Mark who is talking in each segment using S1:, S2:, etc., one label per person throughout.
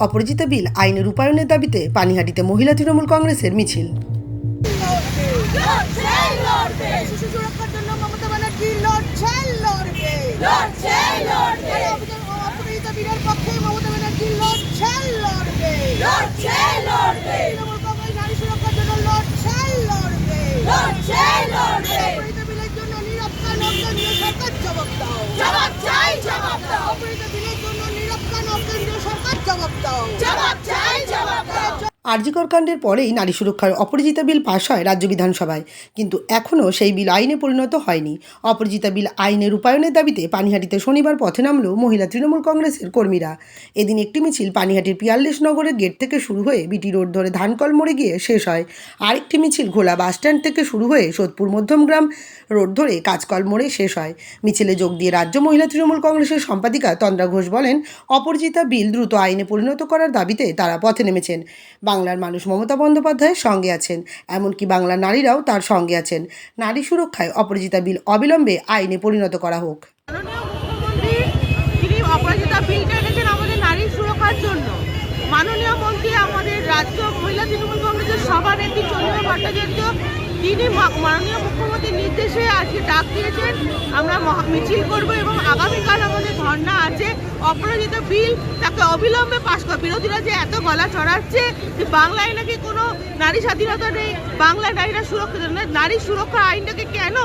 S1: অপরাজিতা বিল আইনের রূপায়ণের দাবিতে পানিহাটিতে মহিলা তৃণমূল কংগ্রেসের মিছিল
S2: জবাব চাই জবাব দাও বীরের জন্য সরকার জবাব দাও জবাব চাই জবাব দাও
S1: আরজিকর কাণ্ডের পরেই নারী সুরক্ষার অপরাজিতা বিল পাশ হয় রাজ্য বিধানসভায়। কিন্তু এখনও সেই বিল আইনে পরিণত হয়নি। অপরাজিতা বিল আইনে রূপায়ণের দাবিতে পানিহাটিতে শনিবার পথে নামল মহিলা তৃণমূল কংগ্রেসের কর্মীরা। এদিন একটি মিছিল পানিহাটির পিয়াল্লিশ নগরের গেট থেকে শুরু হয়ে বিটি রোড ধরে ধানকল মোড়ে গিয়ে শেষ হয়। আরেকটি মিছিল ঘোলা বাসস্ট্যান্ড থেকে শুরু হয়ে সোদপুর মধ্যমগ্রাম রোড ধরে কাজকল মোড়ে শেষ হয়। মিছিলে যোগ দিয়ে রাজ্য মহিলা তৃণমূল কংগ্রেসের সম্পাদিকা তন্দ্রা ঘোষ বলেন অপরাজিতা বিল দ্রুত আইনে পরিণত করার দাবিতে তারা পথে নেমেছেন। বাংলার মানুষ মমতা বন্দ্যোপাধ্যায়ের সঙ্গে আছেন, এমনকি বাংলার নারীরাও তার সঙ্গে আছেন। নারী সুরক্ষায় অপরাজিতা বিল অবিলম্বে আইনে পরিণত করা হোক।
S3: অপরাজিতা বিলটা এনেছেন আমাদের নারী সুরক্ষার জন্য। মাননীয় মন্ত্রী, আমাদের রাজ্য মহিলা তৃণমূল কংগ্রেসের সভানেত্রী চন্দ্রিমা ভট্টাচার্য, তিনি মাননীয় মুখ্যমন্ত্রীর নির্দেশে আজকে ডাক দিয়েছেন, আমরা মিছিল করব এবং আগামীকাল আমাদের ধর্ণা আছে, অপরাজিত বিল তাকে অবিলম্বে পাশ করা। বিরোধীরা যে এত গলা চড়াচ্ছে যে বাংলায় নাকি কোনো নারী স্বাধীনতা নেই বাংলায় নারীরা সুরক্ষিত নারী সুরক্ষা আইনটাকে কেন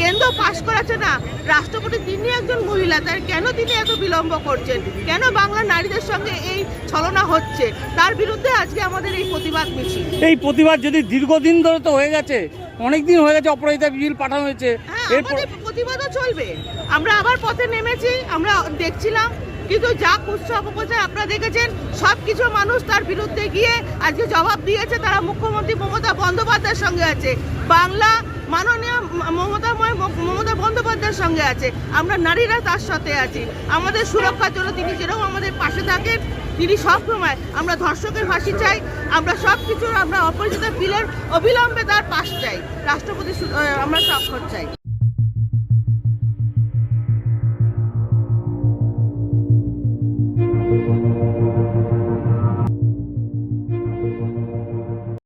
S3: কেন্দ্র পাশ করাচ্ছে না রাষ্ট্রপতি তিনি একজন মহিলা তার কেন তিনি এত বিলম্ব করছেন? কেন বাংলার নারীদের সঙ্গে এই ছলনা হচ্ছে? তার বিরুদ্ধে আজকে আমাদের এই প্রতিবাদ মিছিল।
S4: এই প্রতিবাদ যদি দীর্ঘদিন ধরে তো হয়ে গেছে অনেক দিন হয়ে গেছে অপরাজিতা বিল পাঠানো হয়েছে।
S3: হ্যাঁ
S4: এরপর
S3: প্রতিবাদও চলবে। আমরা আবার পথে নেমেছি আমরা দেখছিলাম কিন্তু যা কুৎস অপপ্রচার আপনারা দেখেছেন সব কিছু মানুষ তার বিরুদ্ধে গিয়ে আজকে জবাব দিয়েছে তারা মুখ্যমন্ত্রী মমতা বন্দ্যোপাধ্যায়ের সঙ্গে আছে। বাংলা মাননীয় মমতাময় মমতা বন্দ্যোপাধ্যায়ের সঙ্গে আছে। আমরা নারীরা তার সাথে আছি। আমাদের সুরক্ষার জন্য তিনি যেরকম আমাদের পাশে থাকেন, তিনি সবসময় আমরা ধর্ষকের ফাঁসি চাই, আমরা সব কিছু আমরা অপরিচিত বিলের অবিলম্বে তার পাশ চাই রাষ্ট্রপতি আমরা স্বাক্ষর চাই।